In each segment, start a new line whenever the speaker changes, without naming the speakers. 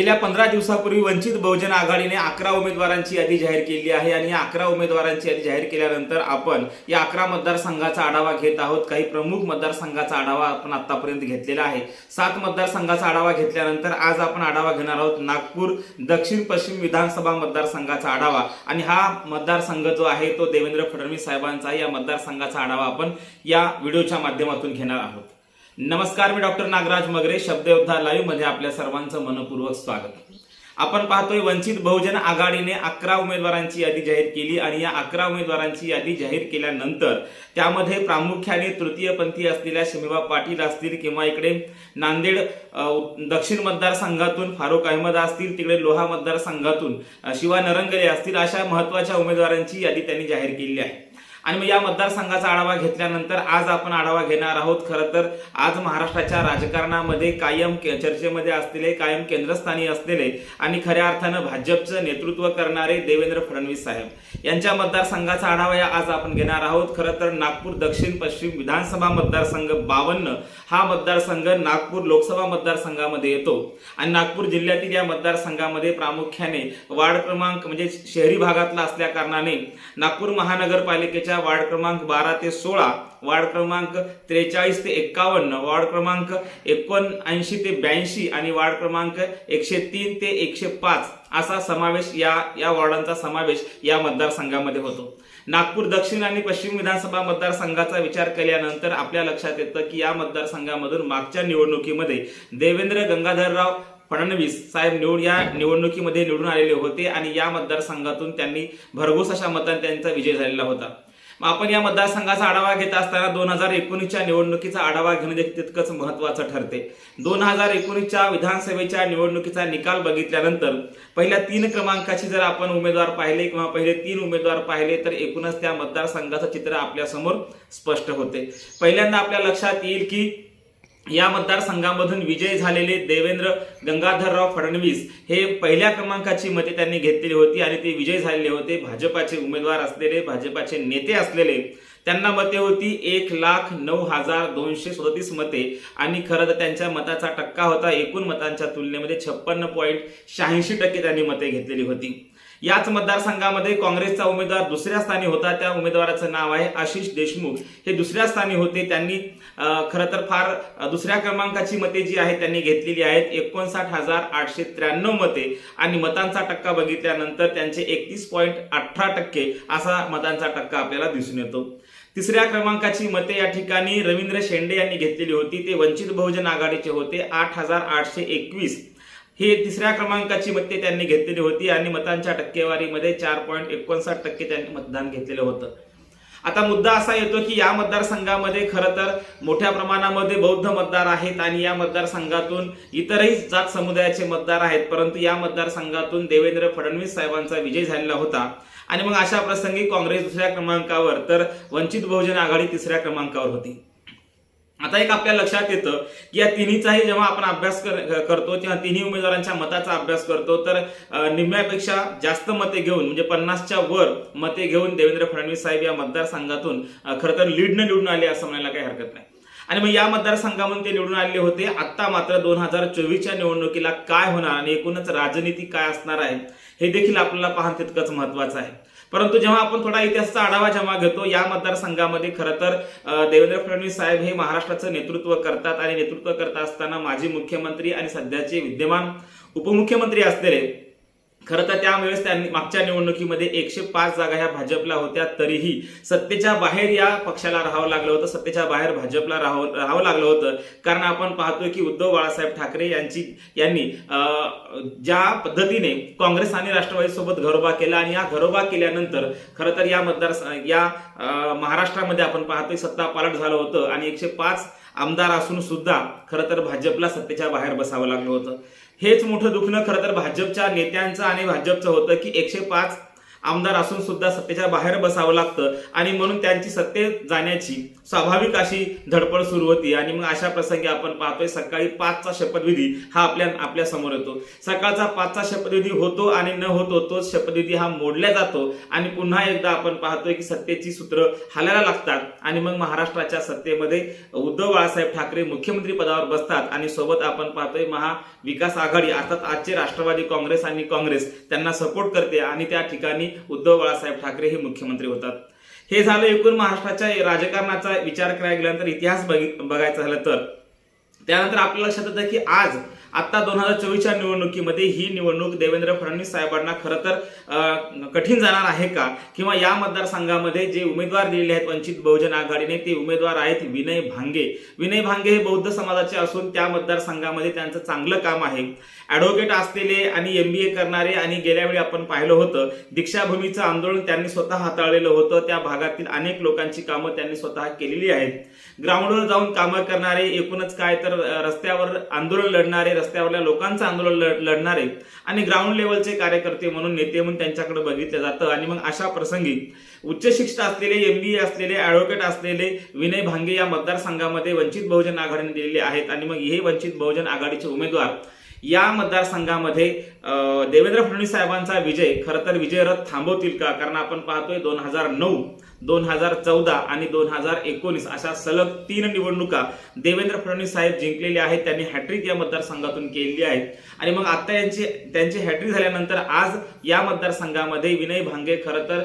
गेल्या पंधरा दिवसापूर्वी वंचित बहुजन आघाडीने अकरा उमेदवारांची यादी जाहीर केली आहे आणि या अकरा उमेदवारांची यादी जाहीर केल्यानंतर आपण या अकरा मतदारसंघाचा आढावा घेत आहोत. काही प्रमुख मतदारसंघाचा आढावा आपण आतापर्यंत घेतलेला आहे. सात मतदारसंघाचा आढावा घेतल्यानंतर आज आपण आढावा घेणार आहोत नागपूर दक्षिण पश्चिम विधानसभा मतदारसंघाचा आढावा. आणि हा मतदारसंघ जो आहे तो देवेंद्र फडणवीस साहेबांचा या मतदारसंघाचा आढावा आपण या व्हिडिओच्या माध्यमातून घेणार आहोत. नमस्कार मी डॉक्टर नागराज मगरे शब्दयोद्धा लाईव्हमध्ये आपल्या सर्वांचं मनपूर्वक स्वागत. आपण पाहतोय वंचित बहुजन आघाडीने अकरा उमेदवारांची यादी जाहीर केली आणि या अकरा उमेदवारांची यादी जाहीर केल्यानंतर त्यामध्ये प्रामुख्याने तृतीयपंथी असलेल्या शमीबा पाटील असतील किंवा इकडे नांदेड दक्षिण मतदारसंघातून फारुख अहमद असतील तिकडे लोहा मतदारसंघातून शिवा नरंगले असतील अशा महत्त्वाच्या उमेदवारांची यादी त्यांनी जाहीर केली आहे. आणि मग या मतदारसंघाचा आढावा घेतल्यानंतर आज आपण आढावा घेणार आहोत. खरं तर आज महाराष्ट्राच्या राजकारणामध्ये कायम के- चर्चेमध्ये असलेले कायम केंद्रस्थानी असलेले आणि खऱ्या अर्थानं भाजपचं नेतृत्व करणारे देवेंद्र फडणवीस साहेब. यांच्या मतदारसंघाचा आढावा या आज आपण घेणार आहोत. खरं तर नागपूर दक्षिण पश्चिम विधानसभा मतदारसंघ बावन्न हा मतदारसंघ नागपूर लोकसभा मतदारसंघामध्ये येतो. आणि नागपूर जिल्ह्यातील या मतदारसंघामध्ये प्रामुख्याने वार्ड क्रमांक म्हणजे शहरी भागातला असल्या कारणाने नागपूर महानगरपालिकेच्या वार्ड क्रमांक बारा ते सोळा वार्ड क्रमांक त्रेचाळीस ते एक्कावन्न वार्ड क्रमांक एकोणऐंशी ते ब्याऐंशी आणि वार्ड क्रमांक एकशे तीन ते एकशे पाच असा समावेश या या वॉर्डांचा समावेश या मतदारसंघामध्ये होतो. नागपूर दक्षिण आणि पश्चिम विधानसभा मतदारसंघाचा विचार केल्यानंतर आपल्या लक्षात येतं की या मतदारसंघामधून मागच्या निवडणुकीमध्ये देवेंद्र गंगाधरराव फडणवीस साहेब निवड या निवडणुकीमध्ये निवडून आलेले होते आणि या मतदारसंघातून त्यांनी भरघोस अशा मतांनी त्यांचा विजय झालेला होता. आपण या मतदारसंघाचा आढावा घेत असताना दोन हजार एकोणीसच्या निवडणुकीचा आढावा घेणं देखील तितकंच महत्वाचं ठरते. दोन हजार एकोणीसच्या विधानसभेच्या निवडणुकीचा निकाल बघितल्यानंतर पहिल्या तीन क्रमांकाचे जर आपण उमेदवार पाहिले किंवा पहिले तीन उमेदवार पाहिले तर एकूणच त्या मतदारसंघाचं चित्र आपल्यासमोर स्पष्ट होते. पहिल्यांदा आपल्या लक्षात येईल की या मतदारसंघामधून विजय झालेले देवेंद्र गंगाधरराव फडणवीस हे पहिल्या क्रमांकाची मते त्यांनी घेतलेली होती आणि ते विजय झालेले होते. भाजपाचे उमेदवार असलेले भाजपाचे नेते असलेले त्यांना मते होती एक लाख नऊ हजार दोनशे सदतीस मते. आणि खरं तर त्यांच्या मताचा टक्का होता. एकूण मतांच्या तुलनेमध्ये छप्पन्न पॉईंट शहाऐंशी टक्के त्यांनी मते घेतलेली होती. याच मतदारसंघामध्ये काँग्रेसचा उमेदवार दुसऱ्या स्थानी होता. त्या उमेदवाराचं नाव आहे आशिष देशमुख. हे दुसऱ्या स्थानी होते. त्यांनी खरं तर फार दुसऱ्या क्रमांकाची मते जी आहेत त्यांनी घेतलेली आहेत एकोणसाठ हजार आठशे त्र्याण्णव मते. आणि मतांचा टक्का बघितल्यानंतर त्यांचे एकतीस पॉईंट अठरा टक्के असा मतांचा टक्का आपल्याला दिसून येतो. तिसऱ्या क्रमांकाची मते या ठिकाणी रवींद्र शेंडे यांनी घेतलेली होती. ते वंचित बहुजन आघाडीचे होते. आठ हजार आठशे एकवीस. हे तिसऱ्या क्रमांकाची मते त्यांनी घेतलेली होती आणि मतांच्या टक्केवारीमध्ये चार पॉईंट एकोणसाठ टक्के त्यांनी मतदान घेतलेलं होतं. आता मुद्दा असा येतो की या मतदारसंघामध्ये खरं तर मोठ्या प्रमाणामध्ये बौद्ध मतदार आहेत आणि या मतदारसंघातून इतरही जात समुदायाचे मतदार आहेत. परंतु या मतदारसंघातून देवेंद्र फडणवीस साहेबांचा विजय झालेला होता. आणि मग अशा प्रसंगी काँग्रेस दुसऱ्या क्रमांकावर तर वंचित बहुजन आघाडी तिसऱ्या क्रमांकावर होती. आता एक आपल्या लक्षात येतं की या तिन्हीचाही जेव्हा आपण अभ्यास कर- करतो तेव्हा तिन्ही उमेदवारांच्या मताचा अभ्यास करतो. तर निम्म्यापेक्षा जास्त मते घेऊन म्हणजे पन्नासच्या वर मते घेऊन देवेंद्र फडणवीस साहेब या मतदारसंघातून खरं तर लीडनं निवडून आले असं म्हणायला काही हरकत नाही. आणि मग या मतदारसंघामधून ते निवडून आलेले होते. आता मात्र दोन हजार चोवीसच्या निवडणुकीला काय होणार आणि एकूणच राजनीती काय असणार आहे हे देखील आपल्याला पाहणं तितकंच महत्वाचं आहे. परंतु जेव्हा आपण थोडा इतिहासाचा आढावा जेव्हा घेतो या मतदारसंघामध्ये खरं तर देवेंद्र फडणवीस साहेब हे महाराष्ट्राचं नेतृत्व करतात आणि नेतृत्व करत असताना माजी मुख्यमंत्री आणि सध्याचे विद्यमान उपमुख्यमंत्री असलेले खरं तर त्यावेळेस त्यांनी मागच्या निवडणुकीमध्ये एकशे पाच जागा ह्या भाजपला होत्या तरीही सत्तेच्या बाहेर या पक्षाला राहावं लागलं होतं सत्तेच्या बाहेर भाजपला राहावं राहावं लागलं होतं. कारण आपण पाहतोय की उद्धव बाळासाहेब ठाकरे यांची यांनी अं, ज्या पद्धतीने काँग्रेस आणि राष्ट्रवादी सोबत घरोबा केला आणि या घरोबा केल्यानंतर खरं तर या मतदार या महाराष्ट्रामध्ये आपण पाहतोय सत्ता पालट झालं होतं आणि एकशे पाच आमदार असून सुद्धा खरं तर भाजपला सत्तेच्या बाहेर बसावं लागलं होतं. हेच मोठं दुखणं खरं तर भाजपच्या नेत्यांचं आणि भाजपचं होतं की एकशे पाच आमदार असून सुद्धा सत्तेच्या बाहेर बसावं लागतं. आणि म्हणून त्यांची सत्तेत जाण्याची स्वाभाविक अशी धडपड सुरू होती. आणि मग अशा प्रसंगी आपण पाहतोय सकाळी पाचचा शपथविधी हा आपल्या आपल्यासमोर येतो. सकाळचा पाचचा शपथविधी होतो आणि न होतो तोच शपथविधी हा मोडला जातो. आणि पुन्हा एकदा आपण पाहतोय की सत्तेची सूत्र हालायला लागतात. आणि मग महाराष्ट्राच्या सत्तेमध्ये उद्धव बाळासाहेब ठाकरे मुख्यमंत्री पदावर बसतात. आणि सोबत आपण पाहतोय महा विकास आघाडी अर्थात आजचे राष्ट्रवादी काँग्रेस आणि काँग्रेस त्यांना सपोर्ट करते आणि त्या ठिकाणी उद्धव बाळासाहेब ठाकरे हे मुख्यमंत्री होतात. हे झालं एकूण महाराष्ट्राच्या राजकारणाचा विचार करायला गेल्यानंतर इतिहास बघायचा झालं तर. त्यानंतर आपल्या लक्षात येतं की आज आता दोन हजार चोवीसच्या निवडणुकीमध्ये ही निवडणूक देवेंद्र फडणवीस साहेबांना खरं तर कठीण जाणार आहे का? किंवा या मतदारसंघामध्ये जे उमेदवार दिलेले आहेत वंचित बहुजन आघाडीने ते उमेदवार आहेत विनय भांगे. विनय भांगे हे बौद्ध समाजाचे असून त्या मतदारसंघामध्ये त्यांचं चांगलं काम आहे. ॲडव्होकेट असलेले आणि एम बी ए करणारे आणि गेल्या वेळी आपण पाहिलं होतं दीक्षाभूमीचं आंदोलन त्यांनी स्वतः हाताळलेलं होतं. त्या भागातील अनेक लोकांची कामं त्यांनी स्वतः केलेली आहेत. ग्राउंडवर जाऊन कामं करणारे एकूणच काय तर रस्त्यावर आंदोलन लढणारे रस्त्यावरल्या लोकांचं आंदोलन लढणारे आणि ग्राउंड लेवलचे कार्यकर्ते म्हणून नेते म्हणून त्यांच्याकडे बघितलं जातं. आणि मग अशा प्रसंगी उच्च शिक्षित असलेले एम बी ए असलेले ॲडव्होकेट असलेले विनय भांगे या मतदारसंघामध्ये वंचित बहुजन आघाडीने दिलेले आहेत. आणि मग हे वंचित बहुजन आघाडीचे उमेदवार या मतदारसंघामध्ये देवेंद्र फडणवीस साहेबांचा विजय खरं तर विजयरथ थांबवतील का? कारण आपण पाहतोय दोन हजार नऊ दोन हजार चौदा आणि दोन हजार एकोणीस अशा सलग तीन निवडणुका देवेंद्र फडणवीस साहेब जिंकलेले आहेत. त्यांनी हॅट्रिक या मतदारसंघातून केलेली आहे आणि मग आता यांची त्यांची हॅट्रिक झाल्यानंतर आज या मतदारसंघामध्ये विनय भांगे खरं तर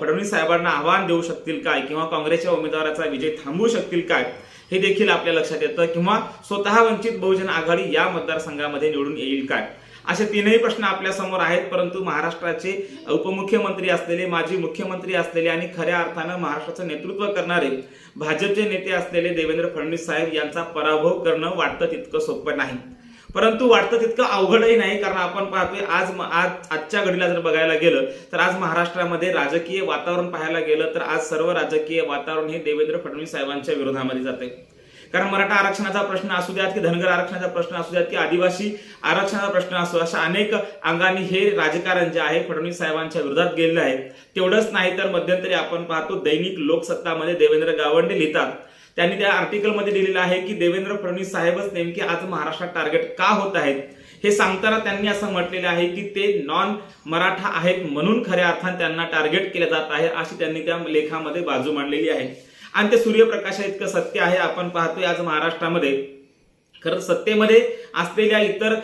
फडणवीस साहेबांना आव्हान देऊ शकतील काय? किंवा काँग्रेसच्या उमेदवाराचा विजय थांबवू शकतील काय? हे देखील आपल्या लक्षात येतं किंवा स्वतः वंचित बहुजन आघाडी या मतदारसंघामध्ये निवडून येईल काय? असे तीनही प्रश्न आपल्यासमोर आहेत परंतु महाराष्ट्राचे उपमुख्यमंत्री असलेले माजी मुख्यमंत्री असलेले आणि खऱ्या अर्थानं महाराष्ट्राचं नेतृत्व करणारे भाजपचे नेते असलेले देवेंद्र फडणवीस साहेब यांचा पराभव करणं वाटतं तितकं सोपं नाही. परंतु वाटतं तितकं अवघडही नाही कारण आपण पाहतोय आज आज आजच्या घडीला जर बघायला गेलं तर आज महाराष्ट्रामध्ये राजकीय वातावरण पाहायला गेलं तर आज सर्व राजकीय वातावरण हे देवेंद्र फडणवीस साहेबांच्या विरोधामध्ये जाते. कारण मराठा आरक्षणाचा प्रश्न असू द्यात की धनगर आरक्षणाचा प्रश्न असू द्यात की आदिवासी आरक्षणाचा प्रश्न असो अशा अनेक अंगाने हे राजकारण जे आहे फडणवीस साहेबांच्या विरोधात गेलेलं आहे. तेवढंच नाही तर मध्यंतरी आपण पाहतो दैनिक लोकसत्तामध्ये देवेंद्र गावंडे लिहितात त्यांनी त्या आर्टिकलमध्ये लिहिलेलं आहे की देवेंद्र फडणवीस साहेबच नेमके आज महाराष्ट्रात टार्गेट का होत आहेत? हे सांगताना त्यांनी असं म्हटलेलं आहे की ते नॉन मराठा आहेत म्हणून खऱ्या अर्थाने त्यांना टार्गेट केलं जात आहे अशी त्यांनी त्या लेखामध्ये बाजू मांडलेली आहे. आणि ते सूर्यप्रकाशा इतकं सत्य आहे आपण पाहतोय आज महाराष्ट्रामध्ये. खरं सत्तेमध्ये असलेल्या इतर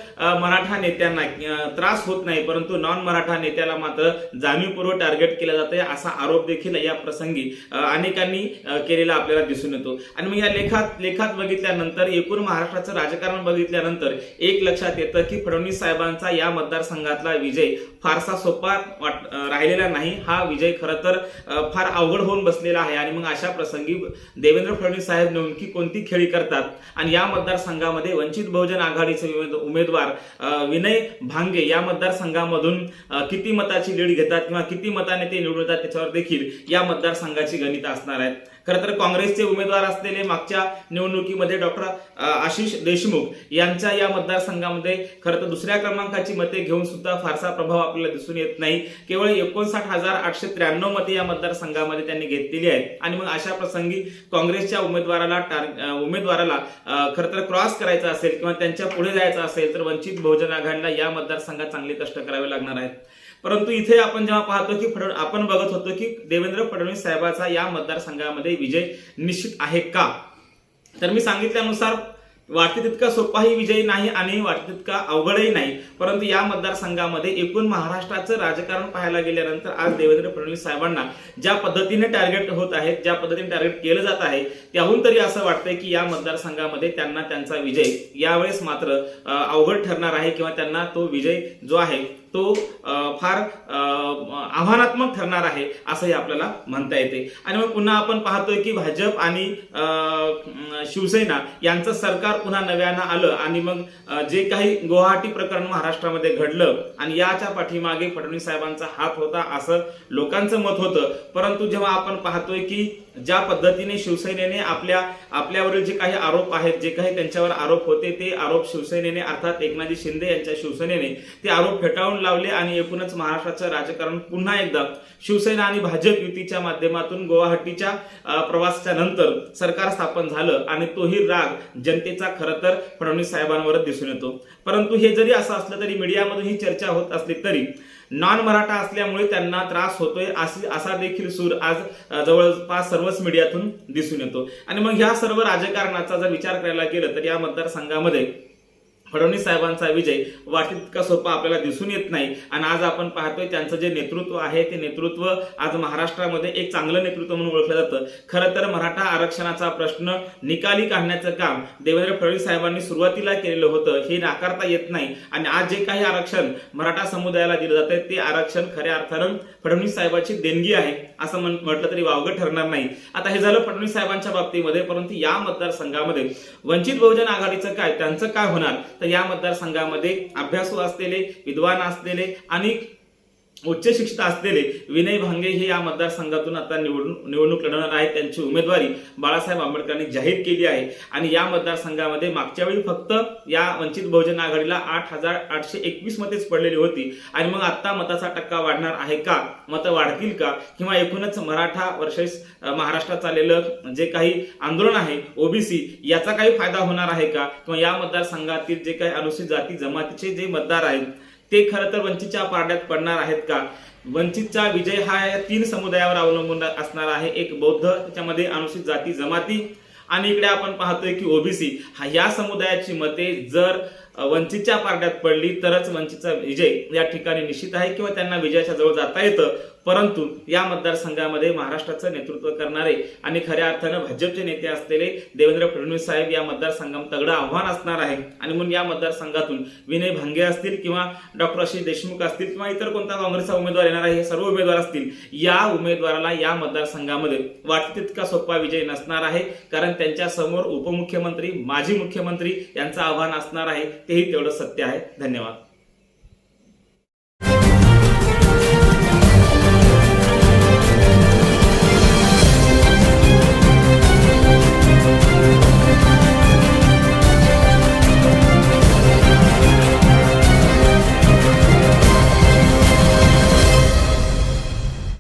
मराठा नेत्यांना त्रास होत नाही परंतु नॉन मराठा नेत्याला मात्र जाणीवपूर्वक टार्गेट केला जातं असा आरोप देखील या प्रसंगी अनेकांनी केलेला आपल्याला दिसून येतो. आणि मग या लेखात लेखात बघितल्यानंतर एकूण महाराष्ट्राचं राजकारण बघितल्यानंतर एक लक्षात येतं की फडणवीस साहेबांचा या मतदारसंघातला विजय फारसा सोपा वाट राहिलेला नाही. हा विजय खरं तर फार अवघड होऊन बसलेला आहे. आणि मग अशा प्रसंगी देवेंद्र फडणवीस साहेब नेमकी कोणती खेळी करतात? आणि या मतदारसंघामध्ये वंचित बहुजन आघाडीचे उमेदवार विनय भांगे या मतदारसंघामधून किती मताची लीड घेतात किंवा किती मताने ते निवडतात त्याच्यावर देखील या मतदारसंघाची गणित असणार आहेत. खरं तर काँग्रेसचे उमेदवार असलेले मागच्या निवडणुकीमध्ये डॉक्टर आशिष देशमुख यांच्या या मतदारसंघामध्ये खरं तर दुसऱ्या क्रमांकाची मते घेऊन सुद्धा फारसा प्रभाव आपल्याला दिसून येत नाही. केवळ एकोणसाठ हजार आठशे त्र्याण्णव मते या मतदारसंघामध्ये त्यांनी घेतलेली आहेत. आणि मग अशा प्रसंगी काँग्रेसच्या उमेदवाराला टार- उमेदवाराला खरं तर क्रॉस करायचा असेल किंवा त्यांच्या पुढे जायचं असेल तर वंचित बहुजन आघाडीला या मतदारसंघात चांगले कष्ट करावे लागणार आहेत. परंतु इथे आपण जेव्हा पाहतो की फड आपण बघत होतो की देवेंद्र फडणवीस साहेबाचा या मतदारसंघामध्ये विजय निश्चित आहे का? तर मी सांगितल्यानुसार वाटते तितका सोपाही विजय नाही आणि वाटते तितका अवघडही नाही. परंतु या मतदारसंघामध्ये एकूण महाराष्ट्राचं राजकारण पाहायला गेल्यानंतर आज देवेंद्र फडणवीस साहेबांना ज्या पद्धतीने टार्गेट होत आहेत ज्या पद्धतीने टार्गेट केलं जात आहे त्याहून तरी असं वाटतंय की या मतदारसंघामध्ये त्यांना त्यांचा विजय यावेळेस मात्र अवघड ठरणार आहे किंवा त्यांना तो विजय जो आहे तो फार आव्हानात्मक ठरणार आहे असंही आपल्याला म्हणता येते. आणि मग पुन्हा आपण पाहतोय की भाजप आणि शिवसेना यांचं सरकार पुन्हा नव्यानं आलं आणि मग जे काही गुवाहाटी प्रकरण महाराष्ट्रामध्ये घडलं आणि याच्या पाठीमागे फडणवीस साहेबांचा हात होता असं लोकांचं मत होतं. परंतु जेव्हा आपण पाहतोय की ज्या पद्धतीने शिवसेनेने आपल्या आपल्यावरील जे काही आरोप आहेत जे काही त्यांच्यावर आरोप होते ते आरोप शिवसेनेने अर्थात एकनाथजी शिंदे यांच्या शिवसेनेने ते आरोप फेटाळून लावले आणि एकूणच महाराष्ट्राचं राजकारण पुन्हा एकदा शिवसेना आणि भाजप युतीच्या माध्यमातून गुवाहाटीच्या प्रवासाच्या नंतर सरकार स्थापन झालं आणि तोही राग जनतेचा खरं तर फडणवीस साहेबांवरच दिसून येतो. परंतु हे जरी असं असलं तरी मीडियामधून ही चर्चा होत असली तरी नॉन मराठा असल्यामुळे त्यांना त्रास होतोय अशी असा देखील सूर आज जवळपास सर्वच मीडियातून दिसून येतो. आणि मग ह्या सर्व राजकारणाचा जर विचार करायला गेलं तर या मतदारसंघामध्ये फडणवीस साहेबांचा विजय वाटेल तितका सोपा आपल्याला दिसून येत नाही. आणि आज आपण पाहतोय त्यांचं जे नेतृत्व आहे ते नेतृत्व आज महाराष्ट्रामध्ये एक चांगलं नेतृत्व म्हणून ओळखलं जातं. खरं तर मराठा आरक्षणाचा प्रश्न निकाली काढण्याचं काम देवेंद्र फडणवीस साहेबांनी सुरुवातीला केलेलं होतं हे नाकारता येत नाही. आणि आज जे काही आरक्षण मराठा समुदायाला दिलं जातंय ते आरक्षण खऱ्या अर्थानं फडणवीस साहेबांची देणगी आहे असं म्हण- म्हटलं तरी वावगं ठरणार नाही. आता हे झालं फडणवीस साहेबांच्या बाबतीमध्ये परंतु या मतदारसंघामध्ये वंचित बहुजन आघाडीचं काय त्यांचं काय होणार? तर या मतदारसंघामध्ये अभ्यासू असलेले विद्वान असलेले आणि उच्च शिक्षित असलेले विनय भांगे हे या मतदारसंघातून आता निवडणूक निवडणूक लढवणार आहेत. त्यांची उमेदवारी बाळासाहेब आंबेडकरांनी जाहीर केली आहे. आणि या मतदारसंघामध्ये मागच्या वेळी फक्त या वंचित बहुजन आघाडीला आठ हजार आठशे एकवीस मतेच पडलेली होती. आणि मग आता मताचा टक्का वाढणार आहे का? मतं वाढतील का? किंवा एकूणच मराठा वर्षेस महाराष्ट्रात चाललेलं जे काही आंदोलन आहे ओबीसी याचा काही फायदा होणार आहे का? किंवा या मतदारसंघातील जे काही अनुसूचित जाती जमातीचे जे मतदार आहेत ते खरं तर वंचितच्या पारड्यात पडणार आहेत का? वंचितचा विजय हा या तीन समुदायावर अवलंबून असणार आहे. एक बौद्ध त्याच्यामध्ये अनुसूचित जाती जमाती आणि इकडे आपण पाहतोय की ओबीसी हा या समुदायाची मते जर वंचितच्या पारड्यात पडली तरच वंचितचा विजय या ठिकाणी निश्चित आहे किंवा त्यांना विजयाच्या जवळ जाता येतं. परंतु या मतदारसंघामध्ये महाराष्ट्राचं नेतृत्व करणारे आणि खऱ्या अर्थानं भाजपचे नेते असलेले देवेंद्र फडणवीस साहेब या मतदारसंघात तगडं आव्हान असणार आहे. आणि म्हणून या मतदारसंघातून विनय भांगे असतील किंवा डॉक्टर आशिष देशमुख असतील किंवा इतर कोणता काँग्रेसचा उमेदवार येणार आहे हे सर्व उमेदवार असतील या उमेदवाराला या मतदारसंघामध्ये वाटत तितका सोपा विजय नसणार आहे. कारण त्यांच्यासमोर उपमुख्यमंत्री माजी मुख्यमंत्री यांचं आव्हान असणार आहे तेही तेवढं सत्य आहे. धन्यवाद.